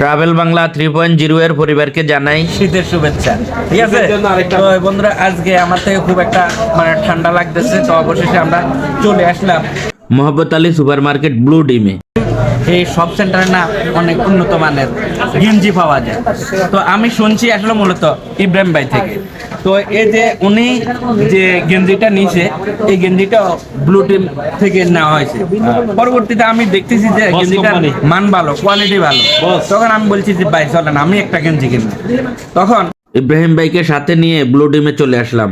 Travel Bangla three point zero এর পরিবারকে জানাই শীতের শুভেচ্ছা। ঠিক আছে? তো বন্ধুরা আজকে আমার থেকে খুব একটা মানে ঠান্ডা লাগতেছে তো অবশেষে আমরা চলে আসলাম। Mohammad Ali super market blue ডিমে। এই সব সেন্টারে না অনেক উন্নত মানের গেঞ্জি পাওয়া যায়। তো আমি শুনছি আসলে মূলত ইব্রাহিম ভাই থেকে। তো এই যে উনি যে গেঞ্জিটা নিছে এই গেঞ্জিটা ব্লু টিম থেকে নেওয়া হয়েছে। পরবর্তীতে আমি দেখতেছি যে গেঞ্জিটার মান ভালো কোয়ালিটি ভালো। তখন আমি বলছি যে ভাই চলেন আমি একটা গেঞ্জি কিনবো। তখন ইব্রাহিম ভাইকে সাথে নিয়ে ব্লু ডিমে চলে আসলাম।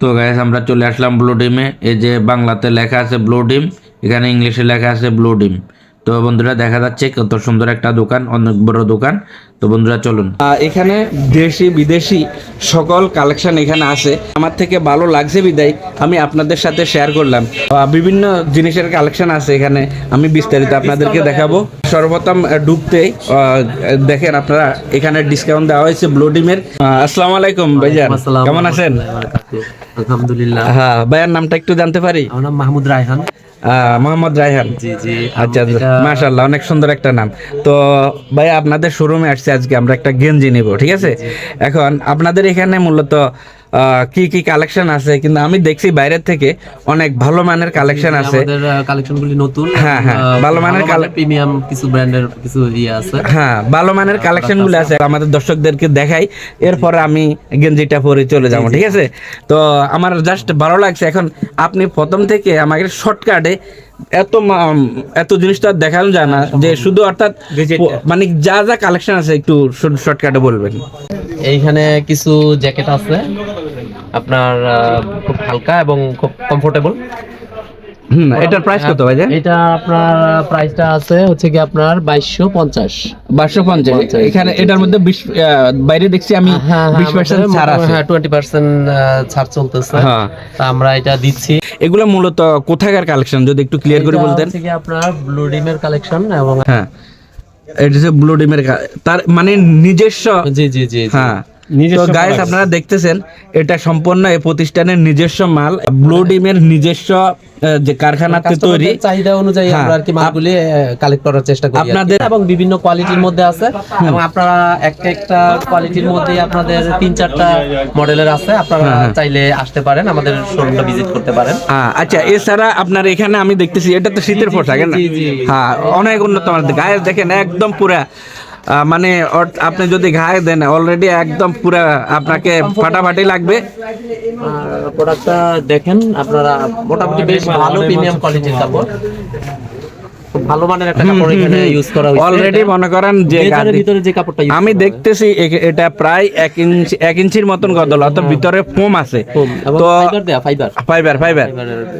তো গাইস আমরা চলে আসলাম ব্লু ডিমে এই যে বাংলাতে লেখা আছে ব্লু ডিম এখানে ইংলিশে লেখা আছে ব্লু ডিম তো বন্ধুরা দেখা যাচ্ছে কত সুন্দর একটা দোকান অনেক বড় দোকান। তো বন্ধুরা চলুন। এখানে দেশি বিদেশি সকল কালেকশন এখানে আছে। আমার থেকে ভালো লাগছে বিদায় আমি আপনাদের সাথে শেয়ার করলাম। বিভিন্ন জিনিসের কালেকশন আছে এখানে আমি বিস্তারিত আপনাদেরকে দেখাবো। সর্বপ্রথম ডুবতে আহ, দেখেন আপনারা এখানে ডিসকাউন্ট দেওয়া হয়েছে ব্লু ডিমের আসসালামু আলাইকুম ভাইজান। আসসালাম। কেমন আছেন? আলহামদুলিল্লাহ। হ্যাঁ ভাইয়ার নামটা একটু জানতে পারি। আমার নাম মাহমুদ রায়হান। মোহাম্মদ রায়হান। জি জি। আচ্ছা মাশাল্লাহ অনেক সুন্দর একটা নাম। তো ভাই আপনাদের শোরুমে আসছে আজকে আমরা একটা গেঞ্জি নিব ঠিক আছে? এখন আপনাদের এখানে মূলত কি কি কালেকশন আছে? কিন্তু আমি দেখছি বাইরের থেকে অনেক ভালো মানের কালেকশন আছে। আমাদের কালেকশন গুলি নতুন। হ্যাঁ, হ্যাঁ, ভালো মানের প্রিমিয়াম কিছু ব্র্যান্ডের কিছু ইয়ে আছে। হ্যাঁ ভালো মানের কালেকশনগুলো আছে আমাদের দর্শকদেরকে দেখাই। এরপরে আমি গেঞ্জিটা পরে চলে যাব ঠিক আছে? তো আমার জাস্ট ভালো লাগছে এখন আপনি প্রথম থেকে আমাকে শর্টকাটে এত এত জিনিস তো আর দেখানো যায় না যে শুধু অর্থাৎ মানে যা যা কালেকশন আছে একটু শর্টকাটে বলবেন। এইখানে কিছু জ্যাকেট আছে। আপনার খুব হালকা এবং খুব কমফোর্টেবল হুম এটার প্রাইস কত ভাই এটা আপনার প্রাইসটা আছে হচ্ছে কি আপনার বাইশশো পঞ্চাশ। বারোশো পঞ্চাশ। এখানে এটার মধ্যে বিশ আহ, বাইরে দেখছি আমি হ্যাঁ বিশ পার্সেন্ট ছাড় আছে। হ্যাঁ টোয়েন্টি পার্সেন্ট ছাড় চলতেছে। হ্যাঁ। তা আমরা এটা দিচ্ছি। এগুলো মূলত কোথাকার কালেকশন যদি একটু ক্লিয়ার করে বলতেন। হচ্ছে কি আপনার ব্লু ডিমের কালেকশন এবং হ্যাঁ। এটা হচ্ছে ব্লু ডিমের তার মানে নিজস্ব জি জি জি। হ্যাঁ তো গাইস আপনারা দেখতেছেন এটা সম্পূর্ণ এই প্রতিষ্ঠানের নিজস্ব মাল। ব্লু ডিমের নিজস্ব যে কারখানাতে তৈরি। চাহিদা অনুযায়ী হ্যাঁ, আমরা আর কি মালগুলি কালেক্ট করার চেষ্টা করি আপনাদের- এবং বিভিন্ন কোয়ালিটির মধ্যে আছে। এবং আপনারা একটা একটা কোয়ালিটির মধ্যে আপনাদের তিন চারটা মডেলের আছে। আপনারা হ্যাঁ, চাইলে আসতে পারেন আমাদের শোরুমটা ভিজিট করতে পারেন। হ্যাঁ, আচ্ছা এছাড়া আপনার এখানে আমি দেখতেছি এটা তো শীতের পোশাক। হ্যাঁ অনেক উন্নত মানের গায়ে দেখেন একদম পুরা মানে আপনি যদি গায়ে দেন অলরেডি একদম পুরা আপনাকে ফাটাফাটি লাগবে। প্রোডাক্টটা দেখেন আপনারা মোটামুটি বেশ ভালো প্রিমিয়াম কোয়ালিটির কাপড়। ভালো মানের একটা কাপড় এখানে ইউজ করা হয়েছে। অলরেডি মনে করেন যে ভিতরে যে কাপড়টা আমি দেখতেছি এটা প্রায় এক ইঞ্চি ইঞ্চির মতন গদল অর্থাৎ ভিতরে ফোম আছে। তো ফাইবার ফাইবার ফাইবার ফাইবার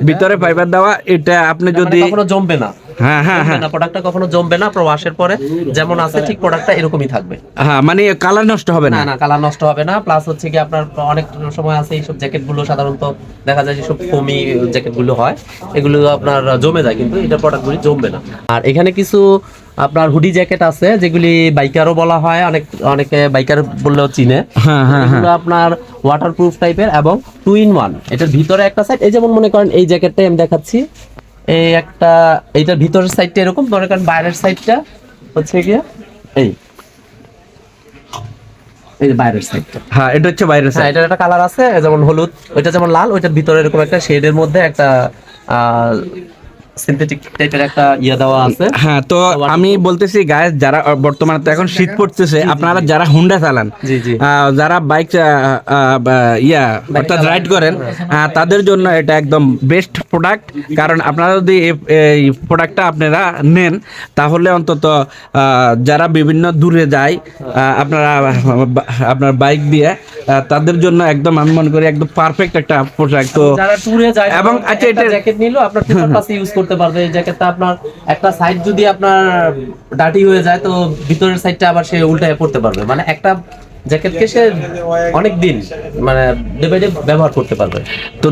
ভিতরে ফাইবার দেওয়া এটা আপনি যদি জমবে না। হ্যাঁ হ্যাঁ হ্যাঁ। না প্রোডাক্টটা কখনো জমবে না আপনার ওয়াশের পরে যেমন আছে ঠিক প্রোডাক্টটা এরকমই থাকবে। হ্যাঁ মানে কালার নষ্ট হবে না? না কালার নষ্ট হবে না প্লাস হচ্ছে কি আপনার অনেক সময় আছে এইসব জ্যাকেটগুলো সাধারণত দেখা যায় যে সব ফোমি জ্যাকেটগুলো হয় এগুলো আপনার জমে যায় কিন্তু এটা প্রোডাক্ট গুলি জমবে না। আর এখানে কিছু আপনার হুডি জ্যাকেট আছে যেগুলি বাইকারও বলা হয় অনেক অনেকে বাইকার বললেও চিনে। হ্যাঁ হ্যাঁ হ্যাঁ। এগুলো আপনার ওয়াটারপ্রুফ টাইপের এবং টু ইন ওয়ান এটার ভিতরে একটা সাইড এই যেমন মনে করেন এই জ্যাকেটটাই আমি দেখাচ্ছি। এই একটা এইটার ভিতরের সাইডটা এরকম মনে করেন বাইরের সাইডটা হচ্ছে গিয়ে এই। এই বাইরের সাইডটা হ্যাঁ এটা হচ্ছে বাইরের সাইড এটা একটা কালার আছে যেমন হলুদ ওইটা যেমন লাল ওইটার ভিতরে এরকম একটা শেডের মধ্যে একটা সিনথেটিক টাইপের একটা ইয়ে দেওয়া আছে। হ্যাঁ তো আমি বলতেছি গায়ে যারা বর্তমানে তো এখন শীত পড়তেছে আপনারা যারা হুন্ডা চালান জি জি। আহ, যারা বাইক ইয়া অর্থাৎ রাইড করেন তাদের জন্য এটা একদম বেস্ট প্রোডাক্ট কারণ আপনারা যদি এই- প্রোডাক্টটা আপনারা নেন তাহলে অন্তত আহ, যারা বিভিন্ন দূরে যায় আহ, আপনারা আপনার বাইক দিয়ে আহ, তাদের জন্য একদম আমি মনে করি একদম পারফেক্ট একটা পোশাক তো যারা ট্যুরে যায় এবং আচ্ছা এটা জ্যাকেট নিলো আপনার ইউজ করতে পারবে এই জ্যাকেটটা আপনার একটা সাইড যদি আপনার ডাটি হয়ে যায় তো ভিতরের সাইডটা আবার সে উল্টায় পড়তে পারবে। মানে একটা জ্যাকেটকে সে অনেক দিন মানে ডে বাই ডে ব্যবহার করতে পারবে। তো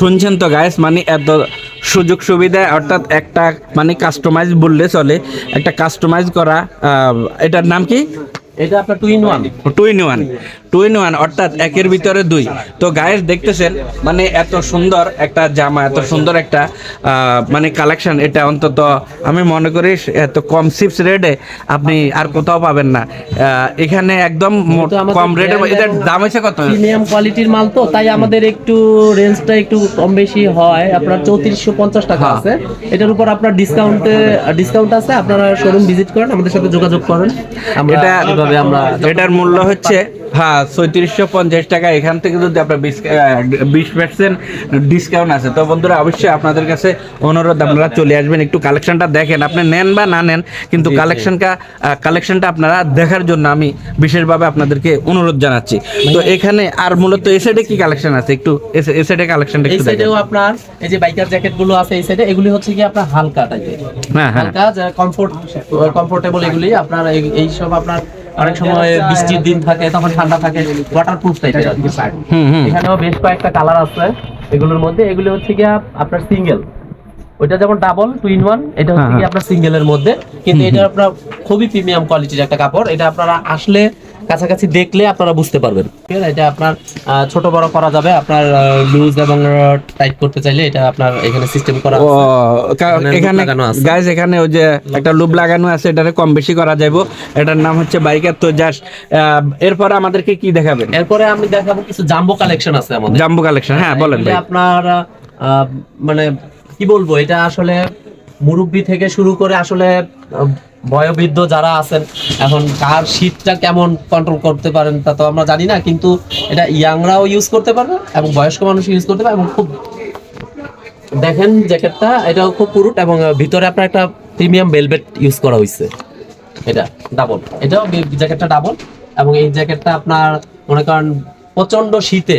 শুনছেন তো গাইস মানে এত সুযোগ সুবিধা অর্থাৎ একটা মানে কাস্টমাইজ বললে চলে একটা কাস্টমাইজ করা আহ, এটার নাম কি? এটা আপনার two in one two in one two in one অর্থাৎ একের ভিতরে দুই। তো গায়েস দেখতেছেন মানে এত সুন্দর একটা জামা এত সুন্দর একটা মানে কালেকশন এটা অন্তত আমি মনে করি এত কম সিপস রেটে আপনি আর কোথাও পাবেন না। এখানে একদম কম রেটের এটার দাম হয়েছে কত? প্রিমিয়াম কোয়ালিটির মাল তো তাই আমাদের একটু রেঞ্জটা একটু কম বেশি হয়। আপনার চৌত্রিশশো পঞ্চাশ টাকা হ্যাঁ। আছে। এটার উপর আপনার ডিসকাউন্টে ডিসকাউন্ট আছে। আপনারা শোরুম ভিজিট করেন আমাদের সাথে যোগাযোগ করেন। আমরা এটা আমরা এটার মূল্য হচ্ছে হ্যাঁ ছয়ত্রিশশো পঞ্চাশ টাকা। এখান থেকে যদি আপনার বিশ পার্সেন্ট ডিসকাউন্ট আছে তো বন্ধুরা অবশ্যই আপনাদের কাছে অনুরোধ আপনারা চলে আসবেন একটু কালেকশনটা দেখেন। আপনি নেন বা না নেন কিন্তু। কালেকশনটা কালেকশনটা আপনারা দেখার জন্য আমি বিশেষভাবে আপনাদেরকে অনুরোধ জানাচ্ছি। তো এখানে আর মূলত এ সাইডে কি কালেকশন আছে? একটু এ সাইডে কালেকশনটা একটু দেখেন। আপনার এই যে বাইকার জ্যাকেটগুলো আছে এই সাইডে এগুলি হচ্ছে কি আপনার হালকা টাইপের হ্যাঁ হ্যাঁ। হালকা কমফোর্ট কমফোর্টেবল এগুলি আপনার এই সব আপনার অনেক সময় বৃষ্টির দিন থাকে তখন ঠান্ডা থাকে ওয়াটারপ্রুফ টাইপের কি এখানেও বেশ কয়েকটা কালার আছে এগুলোর মধ্যে। এগুলো হচ্ছে কি আপনার সিঙ্গেল ওইটা যেমন ডাবল টু ইন ওয়ান এটা হচ্ছে হ্যাঁ, কি আপনার সিঙ্গেলের মধ্যে। কিন্তু এটা আপনার খুবই প্রিমিয়াম কোয়ালিটির একটা কাপড়। এটা আপনারা আসলে কাছাকাছি দেখলে আপনারা বুঝতে পারবেন ঠিক আছে? এটা আপনার ছোট বড় করা যাবে আপনার লুজ এবং টাইট করতে চাইলে এটা আপনার এখানে সিস্টেম করা আছে। এখানে। গাইজ এখানে ওই যে একটা লুপ লাগানো আছে এটারে কম বেশি করা যাইব এটার নাম হচ্ছে বাইকের তো জাস্ট এরপর আমাদেরকে কি দেখাবেন এরপরে আমি দেখাবো কিছু জাম্বো কালেকশন আছে আমাদের জাম্বু কালেকশন হ্যাঁ বলেন আপনার আহ, মানে কি বলব এটা আসলে মুরব্বি থেকে শুরু করে আসলে বয়োবৃদ্ধ যারা আছেন এখন কার শীতটা কেমন কন্ট্রোল করতে পারেন তা তো আমরা জানি না কিন্তু এটা ইয়াংরাও ইউজ করতে পারবে এবং বয়স্ক মানুষ ইউজ করতে পারবে এবং খুব দেখেন জ্যাকেটটা এটাও খুব পুরুট এবং ভিতরে আপনার একটা প্রিমিয়াম ভেলভেট ইউজ করা হয়েছে এটা ডাবল এটাও জ্যাকেটটা ডাবল এবং এই জ্যাকেটটা আপনার মনে করেন প্রচণ্ড শীতে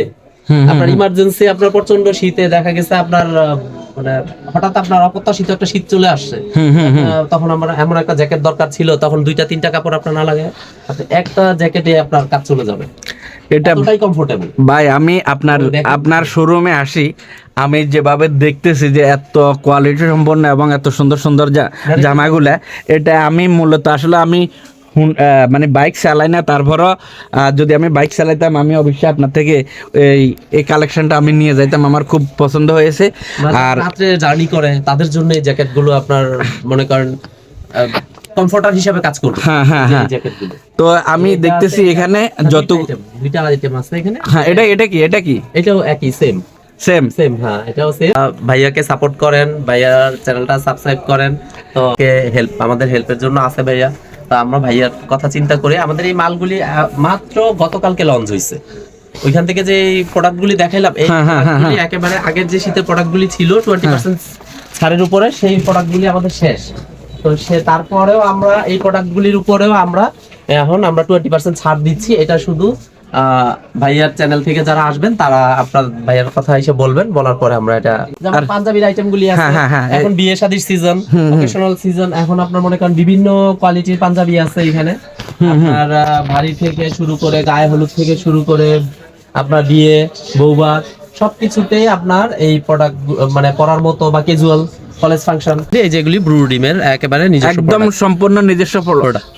আপনার ইমার্জেন্সি আপনার প্রচণ্ড শীতে দেখা গেছে আপনার মানে হঠাৎ আপনার অপ্রত্যাশিত একটা শীত চলে আসছে। তখন আমরা এমন একটা জ্যাকেট দরকার ছিল তখন দুইটা তিনটা কাপড় আপনার না লাগে একটা জ্যাকেটে আপনার কাজ চলে যাবে। এটা কমফোর্টেবল ভাই আমি আপনার। আপনার শোরুমে আসি আমি যেভাবে দেখতেছি যে এত কোয়ালিটি সম্পন্ন এবং এত সুন্দর সুন্দর জামাগুলা এটা আমি মূলত আসলে আমি মানে বাইক চালাই না তারপরও যদি আমি বাইক চালাইতাম আমি অবশ্যই আপনার থেকে এই এই কালেকশনটা আমি নিয়ে যাইতাম আমার খুব পছন্দ হয়েছে। আর রাত্রে জার্নি করে তাদের জন্য এই জ্যাকেটগুলো আপনার মনে করেন কমফোর্টার হিসাবে কাজ করবে হ্যাঁ হ্যাঁ হ্যাঁ। তো আমি দেখতেছি এখানে যত দুইটা আইটেম আছে এখানে। হ্যাঁ এটা এটা কি এটা কি? এটাও একই সেম সেম সেম হ্যাঁ এটাও সেম ভাইয়াকে সাপোর্ট করেন ভাইয়ার চ্যানেলটা সাবস্ক্রাইব করেন তো হেল্প আমাদের হেল্পের জন্য আছে ভাইয়া। তো আমরা ভাইয়ার কথা চিন্তা করে আমাদের এই মালগুলি মাত্র গতকালকে লঞ্চ হয়েছে ওইখান থেকে যে প্রোডাক্টগুলি দেখাইলাম এই হ্যাঁ, হ্যাঁ, হ্যাঁ, একেবারে আগের যে শীতের প্রোডাক্টগুলি ছিল টোয়েন্টি পার্সেন্ট ছাড়ের উপরে সেই প্রোডাক্টগুলি আমাদের শেষ। তো সে তারপরেও আমরা এই প্রোডাক্টগুলির উপরেও আমরা এখন আমরা টোয়েন্টি পার্সেন্ট ছাড় দিচ্ছি এটা শুধু ভাইয়ার চ্যানেল থেকে যারা আসবেন তারা আপনার ভাইয়ার কথা এসে বলবেন বলার পরে আমরা এটা পাঞ্জাবির আইটেম গুলি আছে হ্যাঁ, হ্যাঁ, হ্যাঁ, এখন বিয়ে শাদির সিজন অকেশনাল সিজন এখন আপনার মনে করেন বিভিন্ন কোয়ালিটির পাঞ্জাবি আছে এখানে। আপনার ভারী থেকে শুরু করে গায়ে হলুদ থেকে শুরু করে আপনার বিয়ে বৌভাত সবকিছুতেই আপনার এই প্রোডাক্ট মানে পরার মতো বা ক্যাজুয়াল কলেজ ফাংশন এই যেগুলি ব্রু ডিমের একেবারে নিজস্ব একদম সম্পূর্ণ নিজস্ব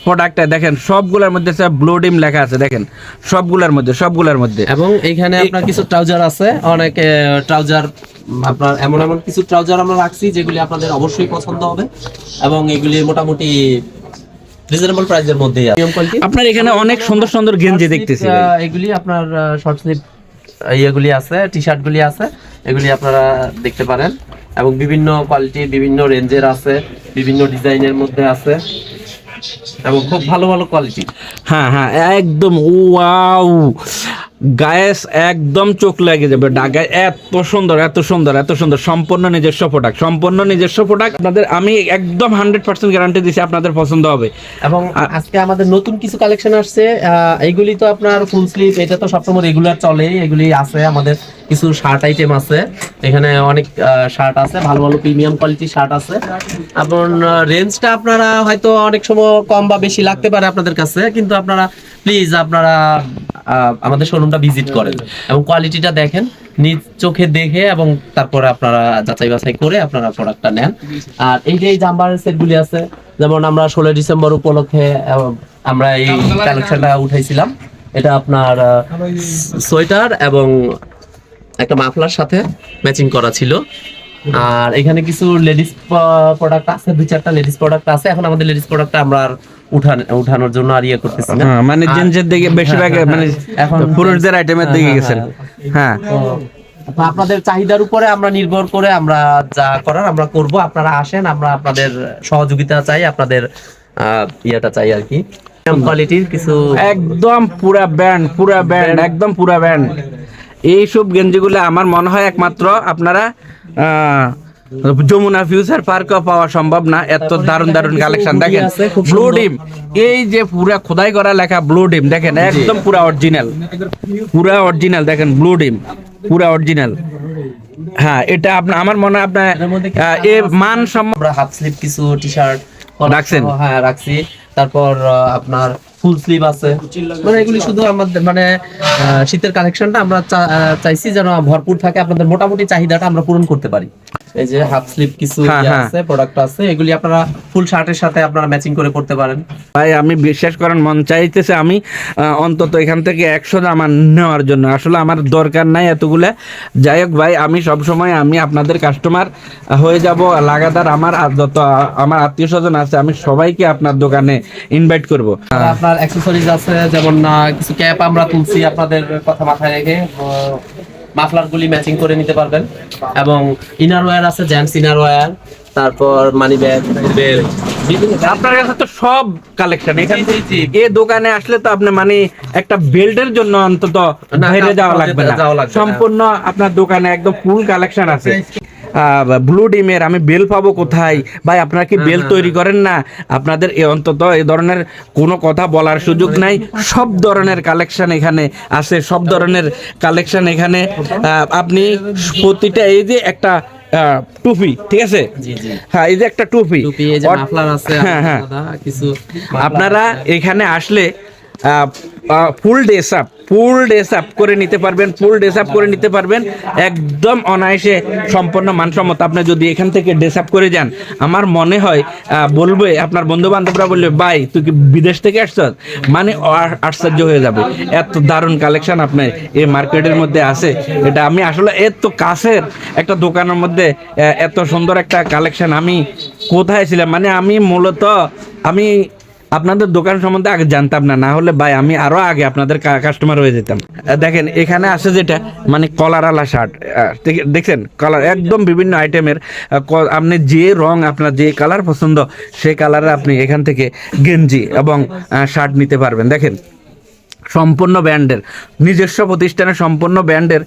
প্রোডাক্টটা দেখেন সবগুলোর মধ্যে ব্লু ডিম লেখা আছে দেখেন। সবগুলোর মধ্যে সবগুলোর মধ্যে। এবং এইখানে আপনার কিছু ট্রাউজার আছে অনেক ট্রাউজার আপনার এমন এমন কিছু ট্রাউজার আমরা রাখছি যেগুলি আপনাদের অবশ্যই পছন্দ হবে। এবং এগুলি মোটামুটি রিজনেবল প্রাইসের মধ্যেই আছে। আপনার এখানে অনেক সুন্দর সুন্দর গেঞ্জি দেখতেছি। এগুলি আপনার শর্ট স্লিভ ইয়েগুলি আছে টি শার্ট গুলি আছে। এগুলি আপনারা দেখতে পারেন। এবং বিভিন্ন কোয়ালিটি বিভিন্ন রেঞ্জের আছে, বিভিন্ন ডিজাইনের মধ্যে আছে। এবং খুব ভালো ভালো কোয়ালিটি হ্যাঁ হ্যাঁ একদম ওয়াও গায়েস একদম চোখ লেগে যাবে। ডাগায় এত সুন্দর এত সুন্দর এত সুন্দর। সম্পূর্ণ নিজস্ব প্রোডাক্ট সম্পূর্ণ নিজস্ব প্রোডাক্ট আপনাদের আমি একদম হান্ড্রেড পার্সেন্ট গ্যারান্টি দিচ্ছি আপনাদের পছন্দ হবে। এবং আজকে আমাদের নতুন কিছু কালেকশন আসছে আহ, এইগুলি তো আপনার ফুল স্লিভ এটা তো সবসময় রেগুলার চলে এগুলি আছে আমাদের কিছু শার্ট আইটেম আছে। এখানে অনেক শার্ট আছে ভালো ভালো প্রিমিয়াম কোয়ালিটির শার্ট আছে। এবং রেঞ্জটা আপনারা হয়তো অনেক সময় কম বা বেশি লাগতে পারে আপনাদের কাছে কিন্তু আপনারা প্লিজ আপনারা আমাদের শোরুমটা ভিজিট করেন। এবং কোয়ালিটিটা দেখেন, নিজ চোখে দেখে এবং তারপরে আপনারা যাচাই বাছাই করে আপনারা প্রোডাক্টটা নেন। আর এই যে জাম্বার সেটগুলি আছে, যেমন আমরা ষোলো ডিসেম্বর উপলক্ষে আমরা এই কালেকশনটা উঠাইছিলাম। এটা আপনার সোয়েটার এবং একটা মাফলার সাথে ম্যাচিং করা ছিল। আর এখানে কিছু লেডিস প্রোডাক্ট আছে, দুই চারটা লেডিস প্রোডাক্ট আছে। এখন আমাদের লেডিস প্রোডাক্ট আমরা উঠান উঠানোর জন্য আর ইয়ে করতেছি না। হ্যাঁ, মানে জেন্টসের দিকে বেশিরভাগ হ্যাঁ, মানে হ্যাঁ, এখন পুরুষদের আইটেমের দিকে গেছেন। হ্যাঁ, আপনাদের চাহিদার উপরে আমরা নির্ভর করে আমরা যা করার আমরা করব। আপনারা আসেন আমরা আপনাদের সহযোগিতা চাই আপনাদের আহ, ইয়েটা চাই আর কি। কোয়ালিটির কিছু একদম পুরা ব্যান্ড পুরা ব্যান্ড একদম পুরা ব্যান্ড। এইসব গেঞ্জিগুলো আমার মনে হয় একমাত্র আপনারা আহ, যমুনা ফিউচার পার্কে পাওয়া সম্ভব না। এত দারুণ দারুণ কালেকশন দেখেন। ব্লু ডিম এই যে পুরা খোদাই করা লেখা ব্লু ডিম দেখেন একদম পুরা অরিজিনাল পুরা অরিজিনাল দেখেন ব্লু ডিম পুরা অরিজিনাল হ্যাঁ এটা আপনার আমার মনে হয় আপনার এ মান সম্মান হাফ স্লিভ কিছু টি শার্ট রাখছেন? হ্যাঁ রাখছি। তারপর আপনার ফুল স্লিভ আছে। মানে এগুলি শুধু আমাদের মানে শীতের কালেকশনটা আমরা চাইছি যেন ভরপুর থাকে। আপনাদের মোটামুটি চাহিদাটা আমরা পূরণ করতে পারি। এই যে হাফ স্লিভ কিছু হ্যাঁ, ইয়ে হ্যাঁ। আছে প্রোডাক্ট আছে এগুলি আপনারা ফুল শার্টের সাথে আপনারা ম্যাচিং করে পড়তে পারেন। ভাই আমি বিশ্বাস করেন মন চাইতেছে আমি অন্তত এখান থেকে একশো জামা নেওয়ার জন্য। আসলে আমার দরকার নাই এতগুলা। যাই হোক ভাই আমি সব সময় আমি আপনাদের কাস্টমার হয়ে যাব লাগাতার আমার আর যত আমার আত্মীয় স্বজন আছে আমি সবাইকে আপনার দোকানে ইনভাইট করব। আপনার অ্যাক্সেসরিজ আছে যেমন না কিছু ক্যাপ আমরা তুলছি আপনাদের কথা মাথায় রেখে। মাফলার গুলি ম্যাচিং করে নিতে পারবেন। এবং ইনার ওয়্যার আছে জেন্টস ইনার ওয়্যার তারপর মানি ব্যাগ বেল্ট আপনার কাছে তো সব কালেকশন এখান এ দোকানে আসলে তো আপনি মানে একটা বেল্টের জন্য অন্তত বাইরে যাওয়া লাগবে যাওয়া লাগবে না। সম্পূর্ণ আপনার দোকানে একদম ফুল কালেকশন আছে। ব্লু ডিমের আমি বেল পাবো কোথায়? ভাই আপনারা কি বেল তৈরি করেন না? আপনাদের এ অন্তত এই ধরনের কোনো কথা বলার সুযোগ নাই। সব ধরনের কালেকশন এখানে আছে সব ধরনের কালেকশন এখানে। আপনি প্রতিটা এই যে একটা টুপি ঠিক আছে? হ্যাঁ এই যে একটা টুপি। হ্যাঁ হ্যাঁ। আপনারা এখানে আসলে full dress up full dress up করে নিতে পারবেন ফুল ড্রেস আপ করে নিতে পারবেন। একদম অনায়াসে সম্পূর্ণ মানসম্মত। আপনি যদি এখান থেকে ড্রেস আপ করে যান, আমার মনে হয় বলবে আপনার বন্ধু বান্ধবরা বলবে, ভাই, তুই কি বিদেশ থেকে আসছ? মানে আশ্চর্য হয়ে যাবে। এত দারুণ কালেকশন আপনার এই মার্কেটের মধ্যে আছে। এটা আমি আসলে এত কাছের একটা দোকানের মধ্যে এত সুন্দর একটা কালেকশন আমি কোথায় ছিলাম? মানে আমি মূলত, আমি আপনাদের দোকান সম্বন্ধে আগে জানতাম না না হলে ভাই আমি আরও আগে আপনাদের কাস্টমার হয়ে যেতাম। দেখেন, এখানে আসে যেটা মানে কলারওয়ালা শার্ট দেখছেন? কালার একদম বিভিন্ন আইটেমের আপনি যে রং আপনার যে কালার পছন্দ, সেই কালারে আপনি এখান থেকে গেঞ্জি এবং শার্ট নিতে পারবেন। দেখেন, সম্পূর্ণ ব্র্যান্ডের, নিজস্ব প্রতিষ্ঠানের সম্পূর্ণ ব্র্যান্ডের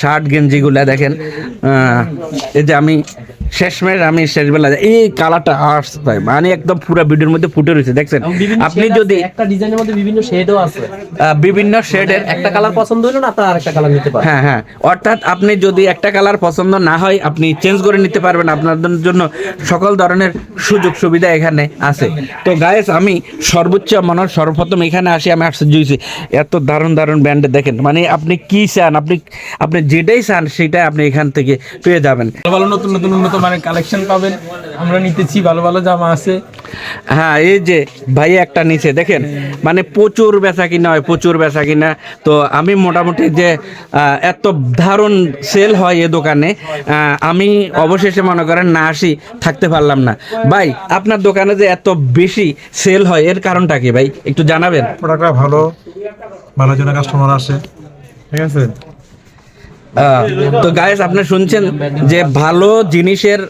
শার্ট গেঞ্জিগুলো দেখেন। এই যে আমি শেষমেশ আমি শেষবেলা এই কালারটা ভাই মানে একদম পুরো ভিডিওর মধ্যে ফুটে রয়েছে দেখছেন? আপনি যদি একটা ডিজাইনের মধ্যে বিভিন্ন শেডও আছে। বিভিন্ন শেডের একটা কালার পছন্দ হলো না আপনার আরেকটা কালার নিতে পারেন। হ্যাঁ হ্যাঁ। অর্থাৎ আপনি যদি একটা কালার পছন্দ না হয় আপনি চেঞ্জ করে নিতে পারবেন। আপনাদের জন্য সকল ধরনের সুযোগ সুবিধা এখানে আছে। তো গায়েস আমি সর্বোচ্চ মনে হয় সর্বপ্রথম এখানে আসি আমি আশ্চর্য হয়েছি। এত দারুণ দারুণ ব্র্যান্ডে দেখেন। মানে আপনি কি চান? আপনি আপনি যেটাই চান সেটাই আপনি এখান থেকে পেয়ে যাবেন। ভালো ভালো নতুন নতুন উন্নত মানের কালেকশন পাবেন। আমরা নিতেছি ভালো ভালো জামা আছে। হ্যাঁ এই যে ভাই একটা নিচে দেখেন মানে প্রচুর বেচা কিনা হয় প্রচুর বেচা কিনা। তো আমি মোটামুটি যে এত দারুণ সেল হয় এ দোকানে আমি অবশেষে মনে করেন না আসি থাকতে পারলাম না। ভাই আপনার দোকানে যে এত বেশি সেল হয় এর কারণটা কি ভাই? একটু জানাবেন। প্রোডাক্টটা ভালো ভালো জন্য কাস্টমার আসে। ঠিক আছে? তো গাইস আপনি শুনছেন যে ভালো জিনিসের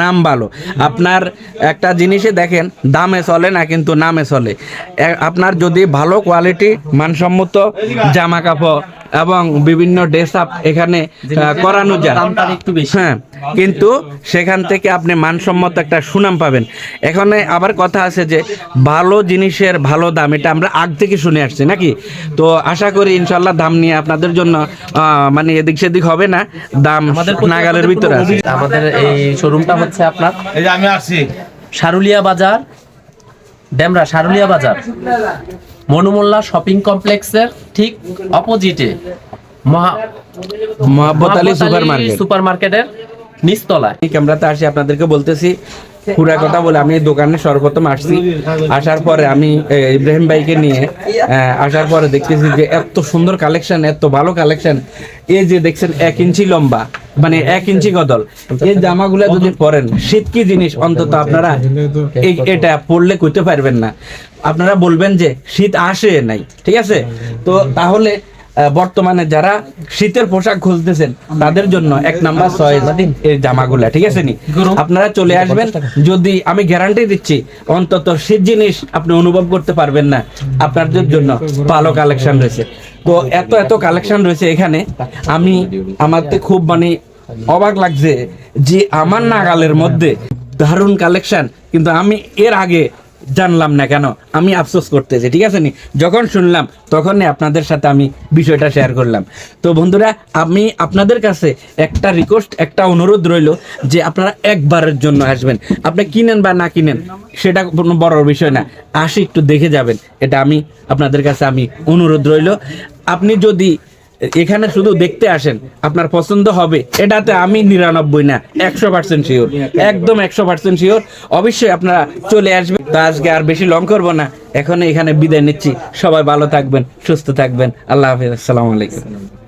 নাম ভালো। আপনার একটা জিনিসে দেখেন, দামে চলে না কিন্তু নামে চলে। আপনার যদি ভালো কোয়ালিটি মানসম্মত জামা কাপড় এবং বিভিন্ন ড্রেস আপ এখানে করানো যায়। দামটা একটু বেশি। হ্যাঁ কিন্তু সেখান থেকে আপনি মানসম্মত একটা সুনাম পাবেন। এখানে আবার কথা আছে যে ভালো জিনিসের ভালো দাম এটা আমরা আগ থেকে শুনে আসছি নাকি? তো আশা করি ইনশাল্লাহ দাম নিয়ে আপনাদের জন্য মানে এদিক সেদিক হবে না দাম আমাদের নাগালের ভিতরে আছে। আমাদের এই শোরুমটা হচ্ছে আপনার এই যে আমি আসছি। সারুলিয়া বাজার ডেমরা সারুলিয়া বাজার। মনুমোল্লা শপিং কমপ্লেক্সের ঠিক অপোজিটে মহা Mohammad Ali super market super মার্কেটের নিচতলায়। এই ক্যামেরাতে আসি আপনাদেরকে বলতেছি পুরা কথা বলে আমি দোকানে সর্বপ্রথম আসছি। আসার পরে আমি ইব্রাহিম ভাইকে নিয়ে আসার পরে দেখতেছি যে এত সুন্দর কালেকশন এত ভালো কালেকশন। এই যে দেখছেন এক ইঞ্চি লম্বা। মানে এক ইঞ্চি গদল। এই জামাগুলো যদি পরেন শীত কি জিনিস? অন্তত আপনারা এটা পরলে কইতে পারবেন না। আপনারা বলবেন যে শীত আসে নাই ঠিক আছে? তো তাহলে বর্তমানে যারা শীতের পোশাক খুঁজতেছেন তাদের জন্য এক নাম্বার চয়েস এই জামাগুলা ঠিক আছে নি? আপনারা চলে আসবেন যদি আমি গ্যারান্টি দিচ্ছি অন্তত শীত জিনিস আপনি অনুভব করতে পারবেন না। আপনাদের জন্য ভালো কালেকশন রয়েছে। তো এত এত কালেকশন রয়েছে এখানে। আমি আমাকে খুব মানে অবাক লাগছে যে আমার নাগালের মধ্যে দারুণ কালেকশন কিন্তু আমি এর আগে জানলাম না কেন, আমি আফসোস করতেছি, ঠিক আছে নি? যখন শুনলাম, তখনই আপনাদের সাথে আমি বিষয়টা শেয়ার করলাম। তো বন্ধুরা, আমি আপনাদের কাছে একটা রিকোয়েস্ট একটা অনুরোধ রইল যে আপনারা একবারের জন্য আসবেন। আপনি কিনেন বা না কিনেন, সেটা কোনো বড় বিষয় না। আসি, একটু দেখে যাবেন। এটা আমি, আপনাদের কাছে আমি অনুরোধ রইল। আপনি যদি এখানে শুধু দেখতে আসেন, আপনার পছন্দ হবে, এটাতে আমি নিরানব্বই না, একশো পার্সেন্ট শিওর একদম একশো পার্সেন্ট শিওর অবশ্যই আপনারা চলে আসবেন। তো আজকে আর বেশি লং করব না, এখন এখানে বিদায় নিচ্ছি। সবাই ভালো থাকবেন, সুস্থ থাকবেন। আল্লাহ হাফিজ, আসসালামু আলাইকুম।